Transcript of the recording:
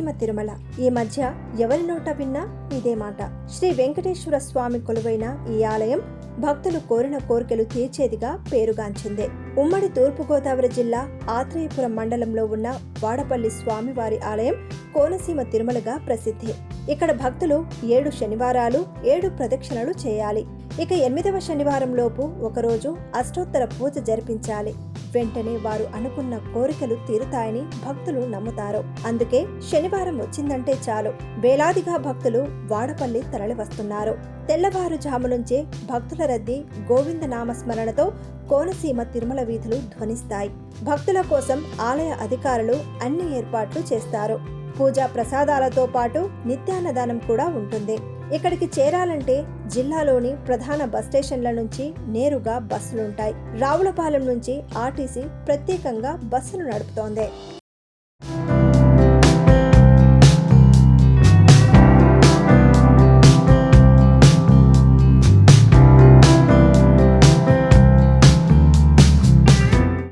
తిరుమల. ఈ మధ్య ఎవరి నోట విన్నా ఇదే మాట. శ్రీ వెంకటేశ్వర స్వామి కొలువైన ఈ ఆలయం భక్తులు కోరిన కోరికలు తీర్చేదిగా పేరుగాంచింది. ఉమ్మడి తూర్పుగోదావరి జిల్లా ఆత్రేయపురం మండలంలో ఉన్న వాడపల్లి స్వామివారి ఆలయం కోనసీమ తిరుమలగా ప్రసిద్ధి. ఇక్కడ భక్తులు ఏడు శనివారాలు ఏడు ప్రదక్షిణలు చేయాలి. ఇక ఎనిమిదవ శనివారం లోపు ఒకరోజు అష్టోత్తర పూజ జరిపించాలి. వెంటనే వారు అనుకున్న కోరికలు తీరుతాయని భక్తులు నమ్ముతారు. అందుకే శనివారం వచ్చిందంటే చాలు. వేలాదిగా భక్తులు వాడపల్లి తరలి వస్తున్నారు. తెల్లవారుజాము నుంచే భక్తుల రద్దీ గోవింద నామస్మరణతో కోనసీమ తిరుమల వీధులు ధ్వనిస్తాయి. భక్తుల కోసం ఆలయ అధికారులు అన్ని ఏర్పాట్లు చేస్తారు. పూజా ప్రసాదాలతో పాటు నిత్యాన్నదానం కూడా ఉంటుంది. ఇక్కడికి చేరాలంటే జిల్లాలోని ప్రధాన బస్ స్టేషన్ల నుంచి నేరుగా బస్సులుంటాయి. రావులపాలెం నుంచి ఆర్టీసీ ప్రత్యేకంగా బస్సులు నడుపుతోంది.